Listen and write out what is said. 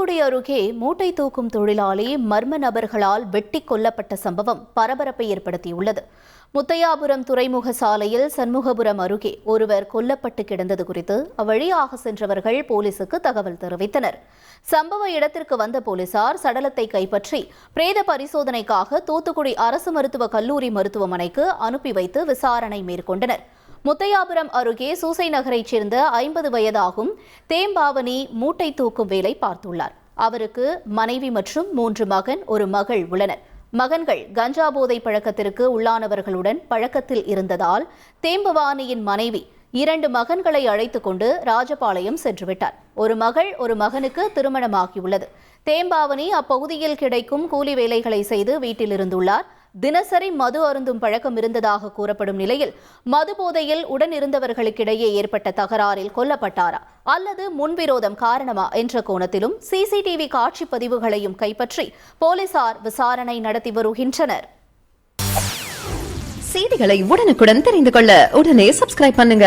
தூத்துக்குடி அருகே மூட்டை தூக்கும் தொழிலாளி மர்ம நபர்களால் வெட்டி கொல்லப்பட்ட சம்பவம் பரபரப்பை ஏற்படுத்தியுள்ளது. முத்தையாபுரம் துறைமுக சாலையில் சண்முகபுரம் அருகே ஒருவர் கொல்லப்பட்டு கிடந்தது குறித்து அவ்வழியாக சென்றவர்கள் போலீசுக்கு தகவல் தெரிவித்தனர். சம்பவ இடத்திற்கு வந்த போலீசார் சடலத்தை கைப்பற்றி பிரேத பரிசோதனைக்காக தூத்துக்குடி அரசு மருத்துவக் கல்லூரி மருத்துவமனைக்கு அனுப்பி வைத்து விசாரணை மேற்கொண்டனர். முத்தையாபுரம் அருகே சூசை நகரைச் சேர்ந்த ஐம்பது வயதாகும் தேம்பாவனி மூட்டை தூக்கும் வேலை பார்த்துள்ளார். அவருக்கு மனைவி மற்றும் மூன்று மகன் ஒரு மகள் உள்ளனர். மகன்கள் கஞ்சா போதை பழக்கத்திற்கு உள்ளானவர்களுடன் பழக்கத்தில் இருந்ததால் தேம்பவானியின் மனைவி இரண்டு மகன்களை அழைத்து கொண்டு ராஜபாளையம் சென்றுவிட்டார் ஒரு மகள் ஒரு மகனுக்கு திருமணமாகியுள்ளது. தேம்பாவனி அப்பகுதியில் கிடைக்கும் கூலி வேலைகளை செய்து வீட்டில் இருந்துள்ளார். தினசரி மது அருந்தும் பழக்கம் இருந்ததாக கூறப்படும் நிலையில் மது போதையில் உடன் இருந்தவர்களுக்கிடையே ஏற்பட்ட தகராறில் கொல்லப்பட்டாரா அல்லது முன்விரோதம் காரணமா என்ற கோணத்திலும் சிசிடிவி காட்சி பதிவுகளையும் கைப்பற்றி போலீசார் விசாரணை நடத்தி வருகின்றனர். செய்திகளை உடனுக்குடன் தெரிந்து கொள்ள உடனே சப்ஸ்கிரைப் பண்ணுங்க.